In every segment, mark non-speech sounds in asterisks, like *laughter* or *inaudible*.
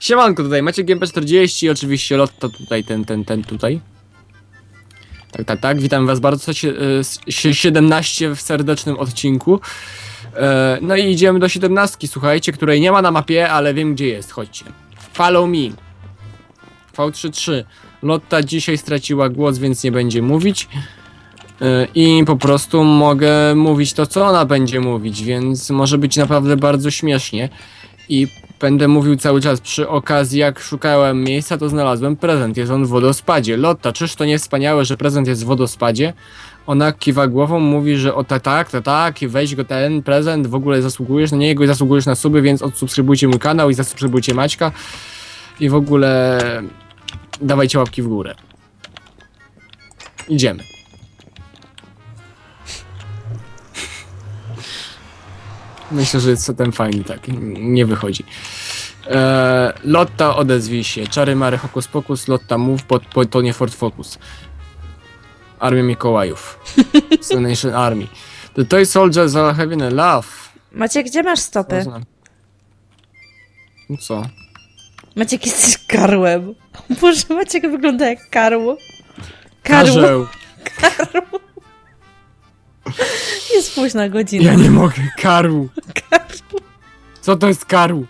Siemanko, tutaj macie GMP40, oczywiście Lotta tutaj, ten, ten, ten tutaj. Tak, tak, tak, witam was bardzo, sie- e, s- sie- 17 w serdecznym odcinku. E, No i idziemy do 17, słuchajcie, której nie ma na mapie, ale wiem gdzie jest, chodźcie. Follow me. V33. Lotta dzisiaj straciła głos, więc nie będzie mówić. E, I po prostu mogę mówić to, co ona będzie mówić, więc może być naprawdę bardzo śmiesznie. I będę mówił cały czas przy okazji, jak szukałem miejsca, to znalazłem prezent. Jest on w wodospadzie. Lotta, czyż to nie wspaniałe, że prezent jest w wodospadzie? Ona kiwa głową, mówi, że o tak, tak, tak, tak, weź go ten prezent, w ogóle zasługujesz na niego i zasługujesz na suby, więc odsubskrybujcie mój kanał i zasubskrybujcie Maćka. I w ogóle dawajcie łapki w górę. Idziemy. Myślę, że jest ten fajny, tak. Nie wychodzi. Eee, Lotta odezwij się. Czary Mary Hokus Pokus. Lotta move, pod, pod to nie Ford Focus. Armia Mikołajów. *laughs* Nation Army. The toy soldiers are having a laugh. Maciek, gdzie masz stopy? No co? Maciek, jesteś karłem. *laughs* Boże, Maciek wygląda jak karło. Karło. Karzeł. *laughs* *laughs* Jest późna godzina. Ja nie mogę. Karł. Karło. Co to jest karł?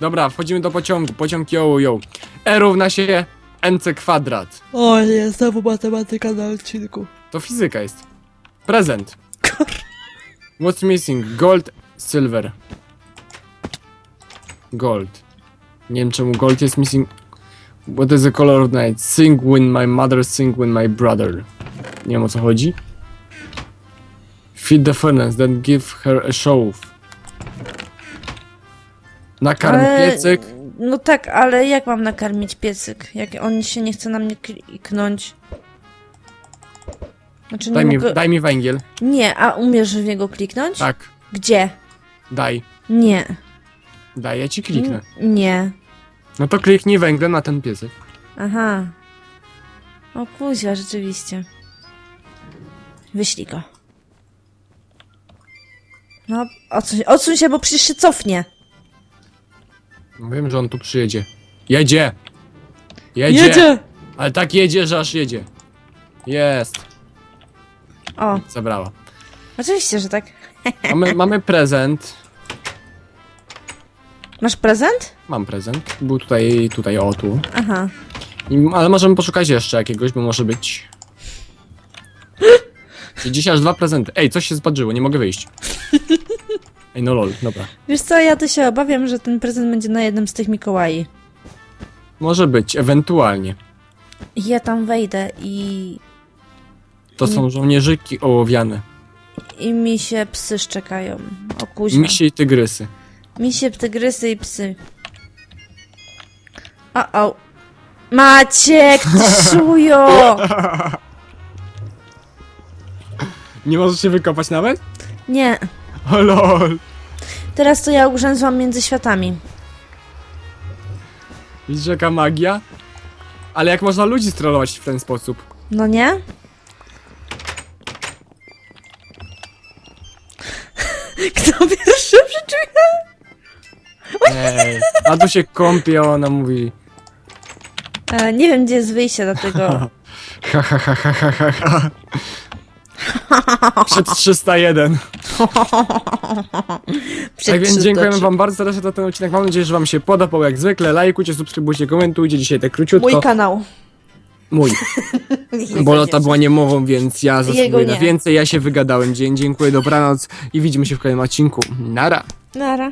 Dobra, wchodzimy do pociągu. Pociąg yo yo. E równa się MC kwadrat. O nie, znowu matematyka na odcinku. To fizyka jest. Prezent. What's missing? Gold, silver. Gold. Nie wiem czemu gold jest missing. What is the color of night? Sing when my mother, sing when my brother. Nie wiem o co chodzi. Feed the furnace, then give her a show. Nakarm piecyk. No tak, ale jak mam nakarmić piecyk? Jak on się nie chce na mnie kliknąć? Znaczy nie Daj mi, mogę... daj mi węgiel. Nie, a umiesz w niego kliknąć? Tak, Gdzie? daj. Nie. Daj, ja ci kliknę. N- Nie. No to kliknij węglem na ten piecyk. Aha. O kuźwa, rzeczywiście. Wyślij go. No, odsuń, odsuń się, bo przecież się cofnie. Wiem, że on tu przyjedzie. Jedzie! Jedzie! Ale tak jedzie, że aż jedzie. Jest. O, Zabrała. oczywiście, że tak. *laughs* Mamy, mamy prezent. Masz prezent? Mam prezent. Był tutaj, tutaj, o tu. Aha. I, ale możemy poszukać jeszcze jakiegoś, bo może być. *gasps* Dzisiaj aż dwa prezenty. Ej, coś się zbaczyło, nie mogę wyjść. Ej, no lol, dobra. Wiesz co, ja to się obawiam, że ten prezent będzie na jednym z tych Mikołai. Może być, ewentualnie. Ja tam wejdę i... To są żołnierzyki ołowiane. i mi się psy szczekają. O kuźwa. Misie i tygrysy. Misie, tygrysy i psy. O, o. Maciek, *laughs* ty szujo! Nie możesz się wykopać nawet? Nie, O lol. teraz to ja ugrzęzłam między światami. Widzisz jaka magia? Ale jak można ludzi strollować w ten sposób? No nie? *laughs* Kto pierwszy przeczyta? Ej, a tu się kąpie, a ona mówi E, nie wiem, gdzie jest wyjście do tego. *laughs* ha ha ha ha ha ha. Przed 301. *laughs* Przed Tak więc dziękujemy wam bardzo serdecznie za ten odcinek. Mam nadzieję, że wam się podobał jak zwykle. Lajkujcie, subskrybujcie, komentujcie. Dzisiaj tak króciutko. Mój kanał. Mój. *laughs* Bo Lota była niemową, więc ja zasługuję na więcej. Ja się wygadałem. Dzień, dziękuję, dobranoc i widzimy się w kolejnym odcinku. Nara. Nara.